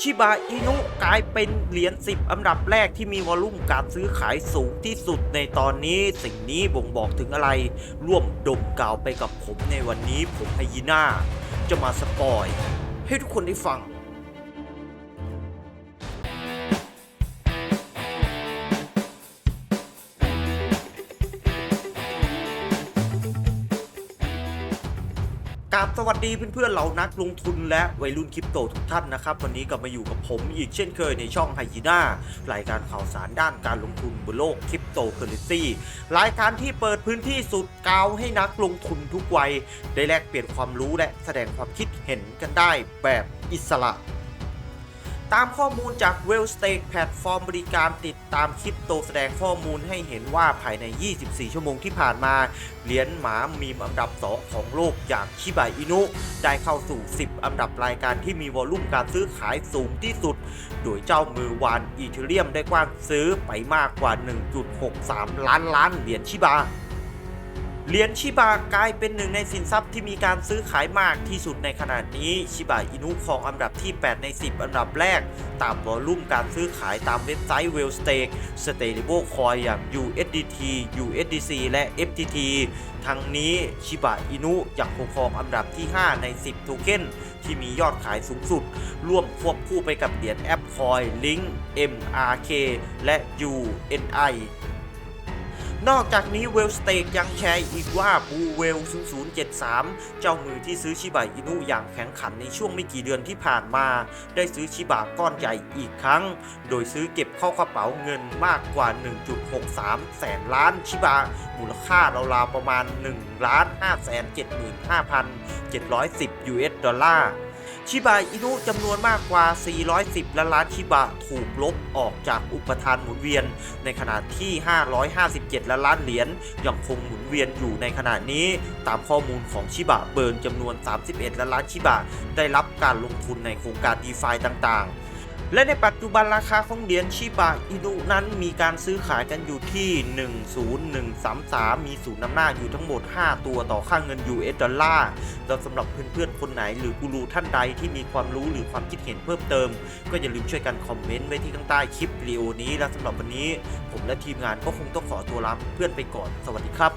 ชิบาอินุกลายเป็นเหรียญ 10 อันดับแรกที่มีวอลลุ่มการซื้อขายสูงที่สุดในตอนนี้ สิ่งนี้บ่งบอกถึงอะไร ร่วมดมกล่าวไปกับผมในวันนี้ผมไฮยีน่า จะมาสปอย ให้ทุกคนได้ฟัง กราบสวัสดีเพื่อนๆเหล่านักลงทุนและวัยรุ่นคริปโตทุกท่านนะครับ วันนี้กลับมาอยู่กับผมอีกเช่นเคยในช่องไฮยีน่ารายการข่าวสารด้านการลงทุนบนโลกคริปโตเคอเรนซีรายการที่เปิดพื้นที่สุดกาวให้นักลงทุนทุกวัย ได้แลกเปลี่ยนความรู้และแสดงความคิดเห็นกันได้แบบอิสระ ตามข้อมูลจาก w e l l s t a k e แพลตฟอร์มบริการติดตามคริปโตแสดงข้อมูลให้เห็นว่าภายใน 24 ชั่วโมงที่ผ่านมา เหรียญหมามีมอันดับ 2 ของโลกอย่างชิบะอินุได้เข้าสู่ 10 อันดับรายการที่มีวอลลุ่มการซื้อขายสูงที่สุด โดยเจ้ามือวานอีเทเรียมได้กว้านซื้อไปมากกว่า 1.63 ล้านล้านเหรียญชิบะ เหรียญชิบากลายเป็นหนึ่งในสินทรัพย์ที่มีการซื้อขายมากที่สุดในขณะนี้ ชิบะอินุครองอันดับที่ 8 ใน 10 อันดับแรก ตามวอลลุ่มการซื้อขายตามเว็บไซต์ w e l l s t a k e Stable Coin อย่าง USDT USDC และ FTT ทั้งนี้ชิบะอินุยังคงครองอันดับที่ 5 ใน 10 โทเค็นที่มียอดขายสูงสุด ร่วมควบคู่ไปกับเหรียญแอปคอย Link MRK และ UNI นอกจากนี้เวลสเตกยังแชร์อีกว่าบูเวล 0073 เจ้ามือที่ซื้อชิบะอินุอย่างแข็งขันในช่วงไม่กี่เดือนที่ผ่านมา ได้ซื้อชิบะก้อนใหญ่อีกครั้ง โดยซื้อเก็บเข้ากระเป๋าเงินมากกว่า 1.63 แสนล้านชิบะมูลค่าราวๆประมาณ1ล้าน575,710 US ดอลลาร์ ชิบะอินุจำนวนมากกว่า 410 ล้านล้านชิบะถูกลบออกจากอุปทานหมุนเวียน ในขณะที่ 557 ล้านล้านเหรียญยังคงหมุนเวียนอยู่ในขณะนี้ตามข้อมูลของชิบะเบิร์นจำนวน 31 ล้านล้านชิบะได้รับการลงทุนในโครงการดีฟาต่างๆ และในปัจจุบันราคาของเหรียญชิบะอินุนั้นมีการซื้อขายกันอยู่ที่ 10133 มีศูนย์นำหน้าอยู่ทั้งหมด 5 ตัวต่อค่าเงิน US ดอลลาร์แล้วสำหรับเพื่อนๆ คนไหนหรือกูรูท่านใดที่มีความรู้หรือความคิดเห็นเพิ่มเติม ก็อย่าลืมช่วยกันคอมเมนต์ไว้ที่ข้างใต้คลิปวิดีโอนี้ และสำหรับวันนี้ ผมและทีมงานก็คงต้องขอตัวลาเพื่อนไปก่อน สวัสดีครับ